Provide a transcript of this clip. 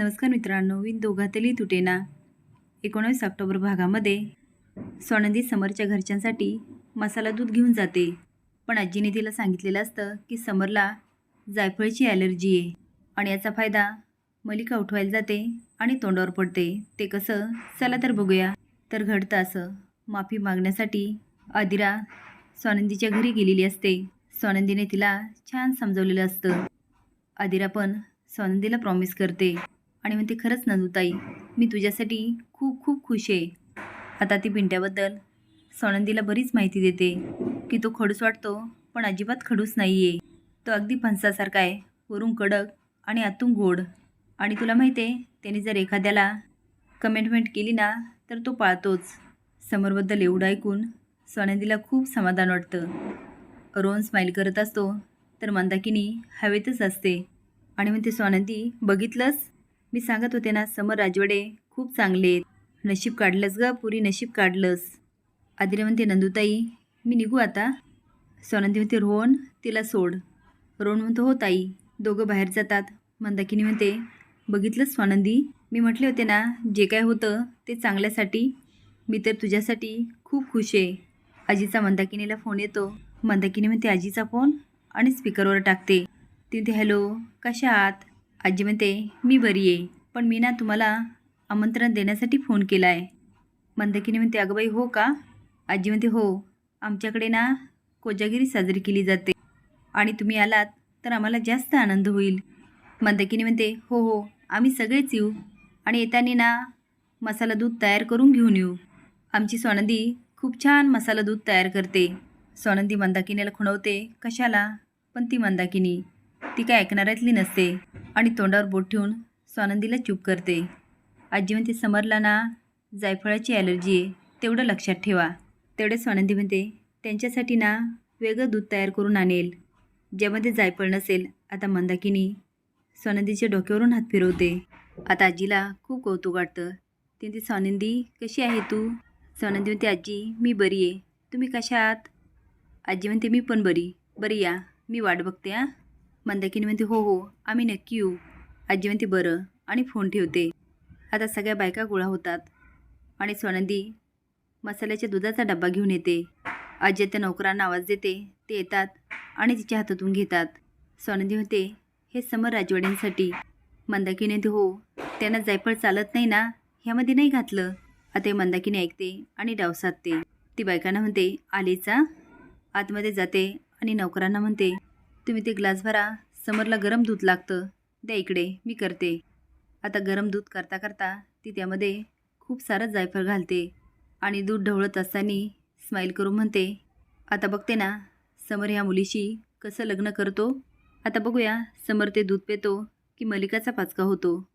नमस्कार मित्रांनो विन दोघातली तुटेना एकोणावीस ऑक्टोबर भागामध्ये सोनंदी समरच्या घरच्यांसाठी मसाला दूध घेऊन जाते. पण आजीने तिला सांगितलेलं असतं की समरला जायफळची ॲलर्जी आहे आणि याचा फायदा मलिका उठवायला जाते आणि तोंडावर पडते. ते कसं? चला तर बघूया. तर घडतं असं. माफी मागण्यासाठी आदिरा स्वानंदीच्या घरी गेलेली असते. स्वानंदीने तिला छान समजवलेलं असतं. आदिरा पण स्वानंदीला प्रॉमिस करते. आणि म्हणते खरंच नंदुताई मी तुझ्यासाठी खूप खूप खुश आहे. आता ती पिंट्याबद्दल स्वानंदीला बरीच माहिती देते की तो खडूस वाटतो पण अजिबात खडूस नाही आहे तो अगदी फणसासारखा आहे वरून कडक आणि आतून गोड. आणि तुला माहिती आहे त्याने जर एखाद्याला कमेंटमेंट केली ना तर तो पाळतोच. समोरबद्दल एवढं ऐकून स्वानंदीला खूप समाधान वाटतं. रोहन स्माईल करत असतो तर मंदाकिनी हवेतच असते. आणि म्हणते स्वानंदी बघितलंच मी सांगत होते ना समर राजवाडे खूप चांगले आहेत. नशीब काढलंस ग पुरी नशीब काढलंस. आदिरा म्हणते नंदुताई मी निघू आता. सोनंदी म्हणते रोहन तिला सोड. रोहन म्हणतो हो ताई दोघं बाहेर जातात. मंदाकिनी म्हणते बघितलंच स्वानंदी मी म्हटले होते ना जे काय होतं ते चांगल्यासाठी. मी तर तुझ्यासाठी खूप खुश आहे. आजीचा मंदाकिनीला फोन येतो. मंदाकिनी म्हणते आजीचा फोन आणि स्पीकरवर टाकते. ती म्हणते हॅलो कशा आहात? आजी म्हणते मी बरी आहे पण मी ना तुम्हाला आमंत्रण देण्यासाठी फोन केला आहे मंदाकिनी म्हणते अगं बाई हो का? आजी म्हणते हो आमच्याकडे ना कोजागिरी साजरी केली जाते आणि तुम्ही आलात तर आम्हाला जास्त आनंद होईल. मंदाकिनी म्हणते हो हो आम्ही सगळेच येऊ आणि येताना ना मसाला दूध तयार करून घेऊन येऊ. आमची सोनंदी खूप छान मसाला दूध तयार करते. सोनंदी मंदाकिनीला खुणवते कशाला? पण ती मंदाकिनी ती काय ऐकणाऱ्यातली नसते. आणि तोंडावर बोट ठेवून स्वानंदीला चूप करते. आजी म्हणते समरला ना जायफळाची ॲलर्जी आहे तेवढं लक्षात ठेवा. तेवढे स्वानंदी म्हणते त्यांच्यासाठी ना वेगळं दूध तयार करून आणेल. ज्यामध्ये जायफळ नसेल आता मंदाकिनी स्वानंदीच्या डोक्यावरून हात फिरवते. आता आजीला खूप कौतुक वाटतं. ती म्हणते स्वानंदी कशी आहे तू? स्वानंदी म्हणते आजी मी बरी आहे. तुम्ही कशा आहात? आजी म्हणते मी पण बरी. बरी या. मी वाट बघते हां. मंदाकिनी म्हणते हो हो आम्ही नक्की येऊ. आजी म्हणते बरं. आणि फोन ठेवते. आता सगळ्या बायका गोळा होतात. आणि सोनंदी मसाल्याच्या दुधाचा डब्बा घेऊन येते. आजी त्या नोकरांना आवाज देते. ते येतात आणि तिच्या हातातून घेतात. सोनंदी होते हे समर राजवाड्यांसाठी. मंदाकिनी म्हणते हो त्यांना जायफळ चालत नाही ना? ह्यामध्ये नाही घातलं? आता मंदाकिनी ऐकते आणि डाव साधते. ती बायकांना म्हणते आलीचा आतमध्ये जाते आणि नोकरांना म्हणते तुम्ही ते ग्लास भरा. समरला गरम दूध लागतं. द्या इकडे मी करते. आता गरम दूध करता करता ती त्यामध्ये खूप सारं जायफळ घालते आणि दूध ढवळत असताना स्माईल करून म्हणते आता बघते ना समर ह्या मुलीशी कसं लग्न करतो. आता बघूया समर ते दूध पितो की मलिकाचा पाचका होतो.